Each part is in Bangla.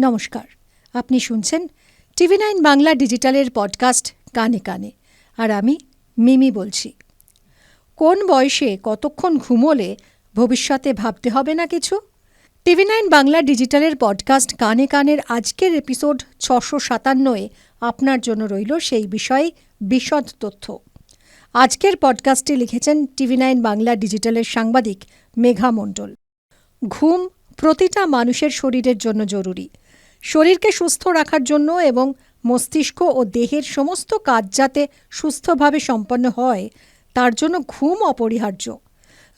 নমস্কার। আপনি শুনছেন টিভি নাইন বাংলা ডিজিটালের পডকাস্ট কানে কানে। আর আমি মিমি বলছি। কোন বয়সে কতক্ষণ ঘুমোলে ভবিষ্যতে ভাবতে হবে না কিছু? টিভি নাইন বাংলা ডিজিটালের পডকাস্ট কানে কানের আজকের এপিসোড ছশো সাতান্নয়ে আপনার জন্য রইল সেই বিষয়ে বিশদ তথ্য। আজকের পডকাস্টে লিখেছেন টিভি নাইন বাংলা ডিজিটালের সাংবাদিক মেঘা মণ্ডল। ঘুম প্রতিটা মানুষের শরীরের জন্য জরুরি। শরীরকে সুস্থ রাখার জন্য এবং মস্তিষ্ক ও দেহের সমস্ত কাজ যাতে সুস্থভাবে সম্পন্ন হয়, তার জন্য ঘুম অপরিহার্য।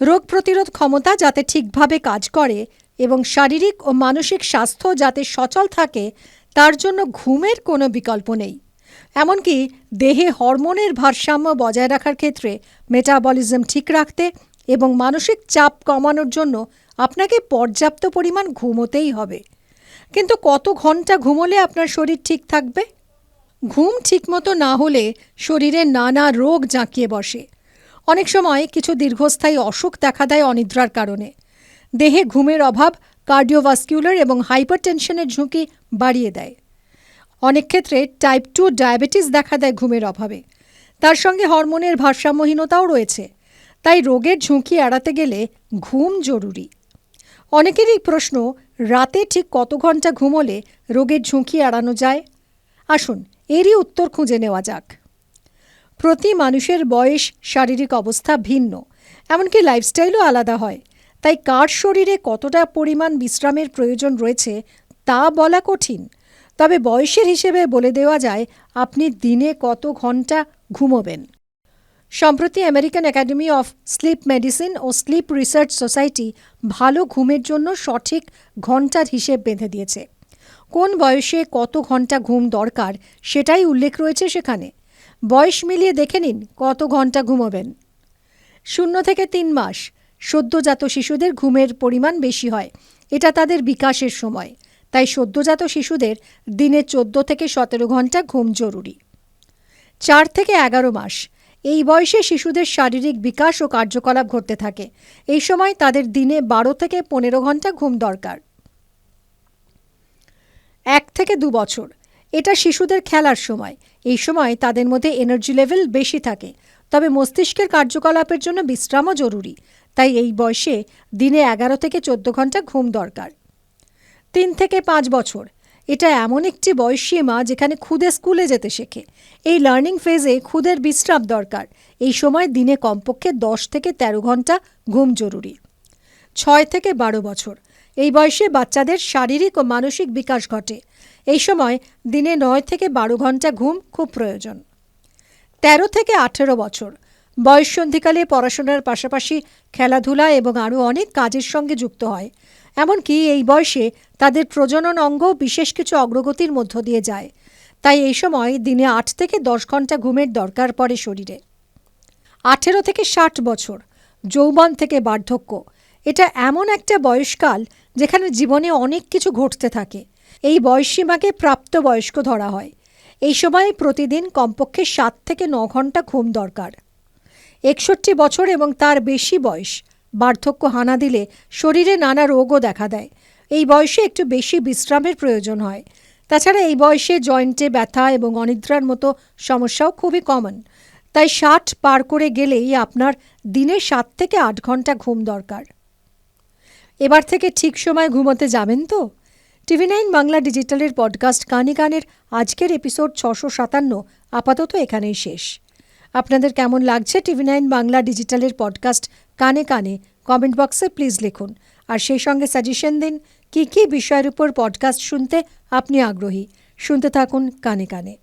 রোগ প্রতিরোধ ক্ষমতা যাতে ঠিকভাবে কাজ করে এবং শারীরিক ও মানসিক স্বাস্থ্য যাতে সচল থাকে, তার জন্য ঘুমের কোনো বিকল্প নেই। এমনকি দেহে হরমোনের ভারসাম্য বজায় রাখার ক্ষেত্রে মেটাবলিজম ঠিক রাখতে এবং মানসিক চাপ কমানোর জন্য আপনাকে পর্যাপ্ত পরিমাণ ঘুমোতেই হবে। কিন্তু কত ঘণ্টা ঘুমোলে আপনার শরীর ঠিক থাকবে? ঘুম ঠিকমতো না হলে শরীরে নানা রোগ জাঁকিয়ে বসে। অনেক সময় কিছু দীর্ঘস্থায়ী অসুখ দেখা দেয় অনিদ্রার কারণে। দেহে ঘুমের অভাব কার্ডিওভাস্কিউলার এবং হাইপারটেনশনের ঝুঁকি বাড়িয়ে দেয়। অনেক ক্ষেত্রে টাইপ টু ডায়াবেটিস দেখা দেয় ঘুমের অভাবে। তার সঙ্গে হরমোনের ভারসাম্যহীনতাও রয়েছে। তাই রোগের ঝুঁকি এড়াতে গেলে ঘুম জরুরি। অনেকেরই প্রশ্ন, রাতে ঠিক কত ঘণ্টা ঘুমোলে রোগের ঝুঁকি এড়ানো যায়? আসুন, এরই উত্তর খুঁজে নেওয়া যাক। প্রতি মানুষের বয়স, শারীরিক অবস্থা ভিন্ন, এমনকি লাইফস্টাইলও আলাদা হয়। তাই কার শরীরে কতটা পরিমাণ বিশ্রামের প্রয়োজন রয়েছে, তা বলা কঠিন। তবে বয়সের হিসেবে বলে দেওয়া যায়, আপনি দিনে কত ঘণ্টা ঘুমোবেন? সম্প্রতি American academy of sleep medicine O sleep research society ভালো ঘুমের জন্য সঠিক ঘণ্টার হিসেব বেঁধে দিয়েছে। কোন বয়সে কত ঘণ্টা ঘুম দরকার সেটাই উল্লেখ রয়েছে সেখানে। বয়স মিলিয়ে দেখে নিন কত ঘণ্টা ঘুমোবেন। শূন্য থেকে তিন মাস। সদ্যজাত শিশুদের ঘুমের পরিমাণ বেশি হয়। এটা তাদের বিকাশের সময়। তাই সদ্যজাত শিশুদের দিনে চোদ্দ থেকে সতেরো ঘণ্টা ঘুম জরুরি। চার থেকে এগারো মাস। এই বয়সে শিশুদের শারীরিক বিকাশ ও কার্যকলাপ ঘটতে থাকে। এই সময় তাদের দিনে বারো থেকে পনেরো ঘণ্টা ঘুম দরকার। এক থেকে দু বছর। এটা শিশুদের খেলার সময়। এই সময় তাদের মধ্যে এনার্জি লেভেল বেশি থাকে। তবে মস্তিষ্কের কার্যকলাপের জন্য বিশ্রামও জরুরি। তাই এই বয়সে দিনে এগারো থেকে চোদ্দ ঘণ্টা ঘুম দরকার। তিন থেকে পাঁচ বছর। এটা এমন একটি বয়সসীমা যেখানে খুদে স্কুলে যেতে শেখে। এই লার্নিং ফেজে খুদের বিশ্রাম দরকার। এই সময় দিনে কমপক্ষে দশ থেকে ১৩ ঘণ্টা ঘুম জরুরি। ছয় থেকে বারো বছর। এই বয়সে বাচ্চাদের শারীরিক ও মানসিক বিকাশ ঘটে। এই সময় দিনে নয় থেকে বারো ঘণ্টা ঘুম খুব প্রয়োজন। ১৩ থেকে আঠেরো বছর। বয়ঃসন্ধিকালে পড়াশোনার পাশাপাশি খেলাধুলা এবং আরও অনেক কাজের সঙ্গে যুক্ত হয়। এমনকি এই বয়সে তাদের প্রজনন অঙ্গ বিশেষ কিছু অগ্রগতির মধ্য দিয়ে যায়। তাই এই সময় দিনে আট থেকে দশ ঘণ্টা ঘুমের দরকার পড়ে শরীরে। আঠেরো থেকে ষাট বছর, যৌবন থেকে বার্ধক্য। এটা এমন একটা বয়সকাল যেখানে জীবনে অনেক কিছু ঘটতে থাকে। এই বয়সসীমাকে প্রাপ্তবয়স্ক ধরা হয়। এই সময় প্রতিদিন কমপক্ষে সাত থেকে ন ঘণ্টা ঘুম দরকার। একষট্টি বছর এবং তার বেশি বয়স বার্ধক্য হানা দিলে শরীরে নানা রোগও দেখা দেয়। এই বয়সে একটু বেশি বিশ্রামের প্রয়োজন হয়। তাছাড়া এই বয়সে জয়েন্টে ব্যথা এবং অনিদ্রার মতো সমস্যাও খুবই কমন। তাই ষাট পার করে গেলেই আপনার দিনে সাত থেকে আট ঘণ্টা ঘুম দরকার। এবার থেকে ঠিক সময় ঘুমোতে যাবেন তো? টিভি নাইন বাংলা ডিজিটালের পডকাস্ট কানে কানের আজকের এপিসোড ছশো সাতান্ন আপাতত এখানেই শেষ। আপনাদের কেমন লাগছে টিভি নাইন বাংলা ডিজিটালের পডকাস্ট কানে কানে কমেন্ট বক্সে প্লিজ লিখুন। আর সেই সঙ্গে সাজেশন দিন, কী কী বিষয়ের উপর পডকাস্ট শুনতে আপনি আগ্রহী। শুনতে থাকুন কানে কানে।